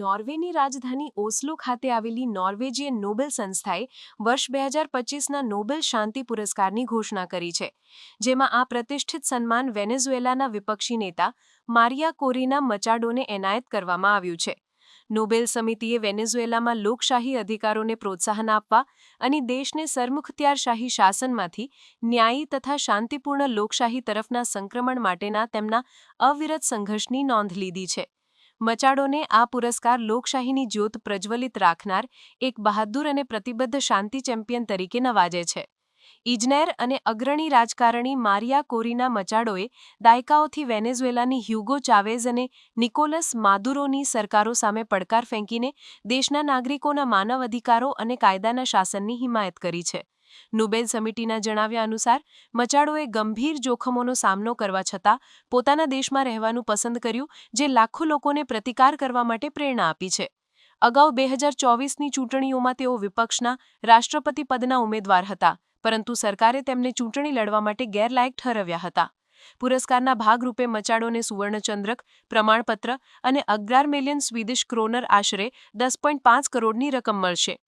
નોર્વેની રાજધાની ઓસ્લો ખાતે આવેલી નોર્વેજીયન નોબેલ સંસ્થાએ વર્ષ બે હજાર પચીસના નોબેલ શાંતિ પુરસ્કારની ઘોષણા કરી છે. જેમાં આ પ્રતિષ્ઠિત સન્માન વેનેઝુએલાના વિપક્ષી નેતા મારિયા કોરીના મચાડોને એનાયત કરવામાં આવ્યું છે. નોબેલ સમિતિએ વેનેઝુએલામાં લોકશાહી અધિકારોને પ્રોત્સાહન આપવા અને દેશને સરમુખત્યારશાહી શાસનમાંથી ન્યાયી તથા શાંતિપૂર્ણ લોકશાહી તરફના સંક્રમણ માટેના તેમના અવિરત સંઘર્ષની નોંધ લીધી છે. મચાડોને આ પુરસ્કાર લોકશાહીની જ્યોત પ્રજ્વલિત રાખનાર એક બહાદુર અને પ્રતિબદ્ધ શાંતિ ચેમ્પિયન તરીકે નવાજે છે. ઇજનેર અને અગ્રણી રાજકારણી મારિયા કોરીના મચાડોએ દાયકાઓથી વેનેઝુએલાની હ્યુગો ચાવેઝ અને નિકોલસ માદુરોની સરકારો સામે પડકાર ફેંકીને દેશના નાગરિકોના માનવ અધિકારો અને કાયદાના શાસનની હિમાયત કરી છે. નોબેલ સમિતિના જણાવ્યા અનુસાર મચાડોએ ગંભીર જોખમોનો સામનો કરવા છતાં પોતાના દેશમાં રહેવાનું પસંદ કર્યું, જે લાખો લોકોને પ્રતિકાર કરવા માટે પ્રેરણા આપી છે. અગાઉ બે હજાર ચોવીસની ચૂંટણીઓમાં તેઓ વિપક્ષના રાષ્ટ્રપતિ પદના ઉમેદવાર હતા, પરંતુ સરકારે તેમને ચૂંટણી લડવા માટે ગેરલાયક ઠરવ્યા હતા. પુરસ્કારના ભાગરૂપે મચાડોને સુવર્ણચંદ્રક, પ્રમાણપત્ર અને અગિયાર મિલિયન સ્વીડિશ ક્રોનર આશરે દસ પોઈન્ટ પાંચ કરોડની રકમ મળશે.